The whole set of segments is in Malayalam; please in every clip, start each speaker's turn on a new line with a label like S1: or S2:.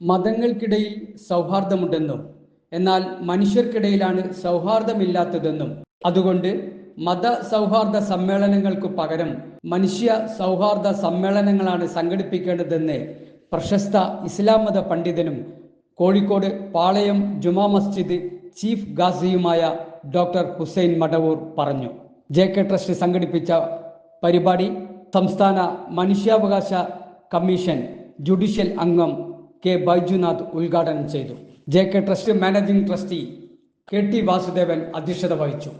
S1: മതങ്ങൾക്കിടയിൽ സൗഹാർദ്ദമുണ്ടെന്നും എന്നാൽ മനുഷ്യർക്കിടയിലാണ് സൗഹാർദ്ദമില്ലാത്തതെന്നും. അതുകൊണ്ട് മത സൗഹാർദ്ദ സമ്മേളനങ്ങൾക്കു പകരം മനുഷ്യ സൗഹാർദ്ദ സമ്മേളനങ്ങളാണ് സംഘടിപ്പിക്കേണ്ടതെന്ന് പ്രശസ്ത ഇസ്ലാം മത പണ്ഡിതനും കോഴിക്കോട് പാളയം ജുമാ മസ്ജിദ് ചീഫ് ഗാസിയുമായ ഡോക്ടർ ഹുസൈൻ മടവൂർ പറഞ്ഞു. ജെ കെ ട്രസ്റ്റ് സംഘടിപ്പിച്ച പരിപാടി സംസ്ഥാന മനുഷ്യാവകാശ കമ്മീഷൻ ജുഡീഷ്യൽ അംഗം കെ ബൈജുനാഥ് ഉദ്ഘാടനം ചെയ്തു. J K trust managing trustee K T Vasudevan അധ്യക്ഷത വഹിച്ചു.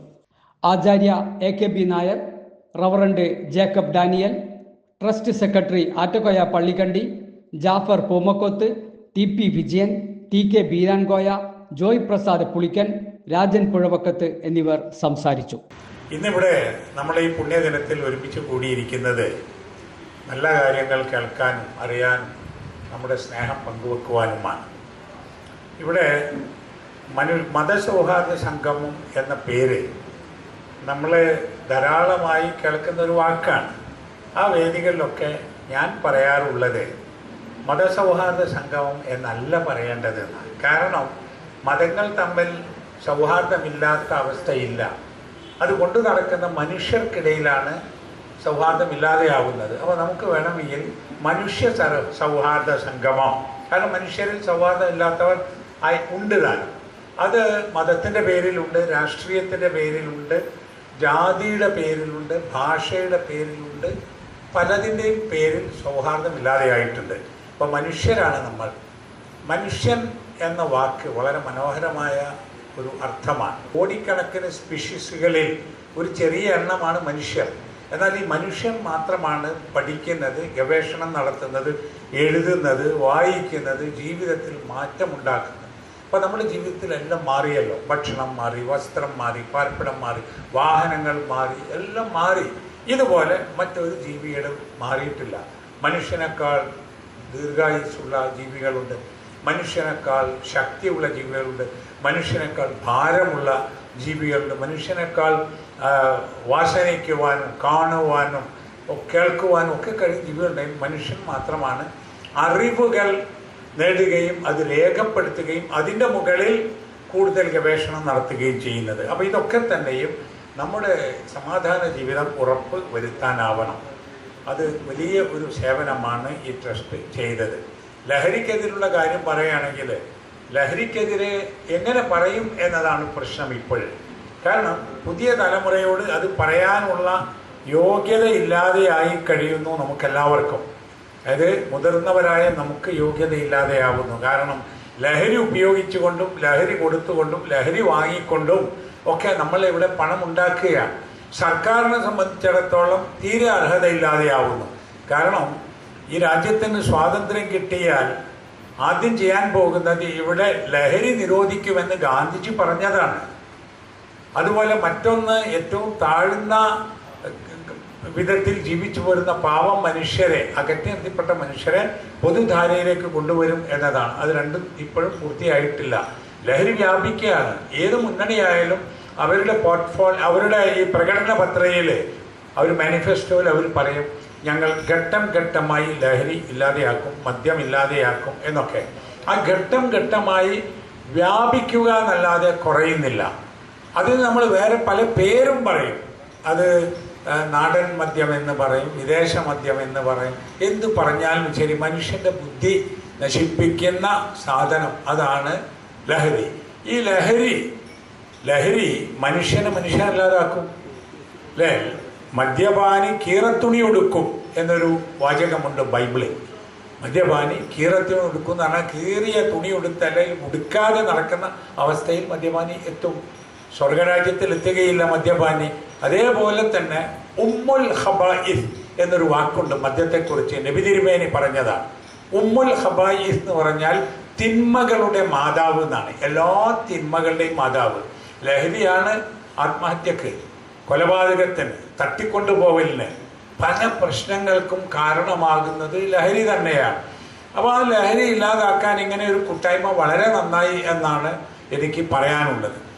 S1: Acharya A K B Nair reverend Jacob Daniel trust secretary Attakoya Pallikandi Jafar Poomakoth T P Vijayan T K Beerankoya Joy Prasad Pulikkan Rajan Puzhavakkath എന്നിവർ സംസാരിച്ചു.
S2: ഇന്നിവിടെ നമ്മൾ ഈ പുണ്യദിനത്തിൽ ഒരുമിച്ച് കൂടിയിരിക്കുന്നത് നല്ല കാര്യങ്ങൾ കേൾക്കാൻ അറിയാനും നമ്മുടെ സ്നേഹം പങ്കുവെക്കുവാനുമാണ്. ഇവിടെ മനു മതസൗഹാർദ്ദ സംഗമം എന്ന പേര് നമ്മൾ ധാരാളമായി കേൾക്കുന്ന ഒരു വാക്കാണ്. ആ വേദികളിലൊക്കെ ഞാൻ പറയാറുള്ളത് മതസൗഹാർദ്ദ സംഗമം എന്നല്ല പറയേണ്ടതെന്നാണ് കാരണം മതങ്ങൾ തമ്മിൽ സൗഹാർദ്ദമില്ലാത്ത അവസ്ഥയില്ല. അതുകൊണ്ട് കൊണ്ടു നടക്കുന്ന മനുഷ്യർക്കിടയിലാണ് സൗഹാർദ്ദമില്ലാതെയാവുന്നത്. അപ്പോൾ നമുക്ക് വേണമെങ്കിൽ മനുഷ്യ സര സൗഹാർദ്ദ സംഗമം. കാരണം മനുഷ്യരിൽ സൗഹാർദ്ദം ഇല്ലാത്തവർ ആയി ഉണ്ട് താനും അത് മതത്തിന്റെ പേരിലുണ്ട് രാഷ്ട്രീയത്തിന്റെ പേരിലുണ്ട് ജാതിയുടെ പേരിലുണ്ട് ഭാഷയുടെ പേരിലുണ്ട് പലതിന്റെയും പേരിൽ സൗഹാർദ്ദമില്ലാതെയായിട്ടുണ്ട്. അപ്പോൾ മനുഷ്യരാണ് നമ്മൾ. മനുഷ്യൻ എന്ന വാക്ക് വളരെ മനോഹരമായ ഒരു അർത്ഥമാണ്. കോടിക്കണക്കിന് സ്പീഷീസുകളിൽ ഒരു ചെറിയ എണ്ണമാണ് മനുഷ്യർ. എന്നാൽ ഈ മനുഷ്യൻ മാത്രമാണ് പഠിക്കുന്നത് ഗവേഷണം നടത്തുന്നത് എഴുതുന്നത് വായിക്കുന്നത് ജീവിതത്തിൽ മാറ്റമുണ്ടാക്കുന്നത്. അപ്പോൾ നമ്മുടെ ജീവിതത്തിൽ എല്ലാം മാറിയല്ലോ. ഭക്ഷണം മാറി വസ്ത്രം മാറി പാർപ്പിടം മാറി വാഹനങ്ങൾ മാറി എല്ലാം മാറി. ഇതുപോലെ മറ്റൊരു ജീവിയുടെ മാറിയിട്ടില്ല. മനുഷ്യനേക്കാൾ ദീർഘായുസുള്ള ജീവികളുണ്ട്. മനുഷ്യനേക്കാൾ ശക്തിയുള്ള ജീവികളുണ്ട് മനുഷ്യനേക്കാൾ ഭാരമുള്ള ജീവികളുണ്ട് മനുഷ്യനേക്കാൾ വാസനയ്ക്കുവാനും കാണുവാനും കേൾക്കുവാനും ഒക്കെ കഴിയും ജീവികളുണ്ടെങ്കിൽ മനുഷ്യൻ മാത്രമാണ്. അറിവുകൾ നേടുകയും അത് രേഖപ്പെടുത്തുകയും അതിന്റെ മുകളിൽ കൂടുതൽ ഗവേഷണം നടത്തുകയും ചെയ്യുന്നത്. അപ്പോൾ ഇതൊക്കെ തന്നെയും നമ്മുടെ സമാധാന ജീവിതം ഉറപ്പ് വരുത്താനാവണം. അത് വലിയ ഒരു സേവനമാണ് ഈ ട്രസ്റ്റ് ചെയ്തത്. ലഹരിക്കെതിരുള്ള കാര്യം പറയുകയാണെങ്കിൽ ലഹരിക്കെതിരെ എങ്ങനെ പറയും എന്നതാണ് പ്രശ്നം ഇപ്പോൾ. കാരണം പുതിയ തലമുറയോട് അത് പറയാനുള്ള യോഗ്യതയില്ലാതെയായി കഴിയുന്നു നമുക്കെല്ലാവർക്കും. അതായത് മുതിർന്നവരായ നമുക്ക് യോഗ്യതയില്ലാതെയാവുന്നു. കാരണം ലഹരി ഉപയോഗിച്ചുകൊണ്ടും ലഹരി കൊടുത്തുകൊണ്ടും ലഹരി വാങ്ങിക്കൊണ്ടും ഒക്കെ നമ്മൾ ഇവിടെ പണം ഉണ്ടാക്കുകയാണ് സർക്കാരിനെ സംബന്ധിച്ചിടത്തോളം തീരെ അർഹതയില്ലാതെയാവുന്നു. കാരണം ഈ രാജ്യത്തിന് സ്വാതന്ത്ര്യം കിട്ടിയാൽ ആദ്യം ചെയ്യാൻ പോകുന്നത് ഇവിടെ ലഹരി നിരോധിക്കുമെന്ന് ഗാന്ധിജി പറഞ്ഞതാണ്. അതുപോലെ മറ്റൊന്ന് ഏറ്റവും താഴ്ന്ന വിധത്തിൽ ജീവിച്ചു വരുന്ന പാവം മനുഷ്യരെ അകറ്റി നിർത്തിപ്പെട്ട മനുഷ്യരെ പൊതുധാരയിലേക്ക് കൊണ്ടുവരും എന്നതാണ്. അത് രണ്ടും ഇപ്പോഴും പൂർത്തിയായിട്ടില്ല. ലഹരി വ്യാപിക്കുകയാണ്. ഏത് മുന്നണിയായാലും അവരുടെ പോർട്ട്ഫോളിയോ അവരുടെ ഈ പ്രകടന പത്രികയിൽ അവർ മാനിഫെസ്റ്റോയിൽ അവർ പറയും ഞങ്ങൾ ഘട്ടം ഘട്ടമായി ലഹരി ഇല്ലാതെയാക്കും മദ്യം ഇല്ലാതെയാക്കും എന്നൊക്കെ. ആ ഘട്ടം ഘട്ടമായി വ്യാപിക്കുക എന്നല്ലാതെ കുറയുന്നില്ല. അതിന് നമ്മൾ വേറെ പല പേരും പറയും. അത് നാടൻ മദ്യം എന്ന് പറയും വിദേശ മദ്യം എന്ന് പറയും. എന്ത് പറഞ്ഞാലും ശരി മനുഷ്യന്റെ ബുദ്ധി നശിപ്പിക്കുന്ന സാധനം അതാണ് ലഹരി. ഈ ലഹരി ലഹരി മനുഷ്യനെ മനുഷ്യനല്ലാതാക്കും. അല്ലേ മദ്യപാനി കീറത്തുണി ഉടുക്കും എന്നൊരു വാചകമുണ്ട് ബൈബിളിൽ. മദ്യപാനി കീറത്തുണി ഉടുക്കും എന്ന് പറഞ്ഞാൽ കീറിയ തുണി ഉടുത്ത് അല്ലെങ്കിൽ ഉടുക്കാതെ നടക്കുന്ന അവസ്ഥയിൽ മദ്യപാനി എത്തും. സ്വർഗരാജ്യത്തിൽ എത്തുകയില്ല മദ്യപാനി. അതേപോലെ തന്നെ ഉമ്മുൽ ഹബായിസ് എന്നൊരു വാക്കുണ്ട് മദ്യത്തെക്കുറിച്ച് നബി തിരുമേനി പറഞ്ഞതാണ്. ഉമ്മുൽ ഹബായിസ് എന്ന് പറഞ്ഞാൽ തിന്മകളുടെ മാതാവ് എന്നാണ്. എല്ലാ തിന്മകളുടെയും മാതാവ്. ലഹരിയാണ് ആത്മഹത്യക്ക്. കൊലപാതകത്തിന് തട്ടിക്കൊണ്ടുപോകലിന് പല പ്രശ്നങ്ങൾക്കും കാരണമാകുന്നത് ലഹരി തന്നെയാണ്. അപ്പോൾ ആ ലഹരി ഇല്ലാതാക്കാൻ ഇങ്ങനെ ഒരു കൂട്ടായ്മ വളരെ നന്നായി എന്നാണ് എനിക്ക് പറയാനുള്ളത്.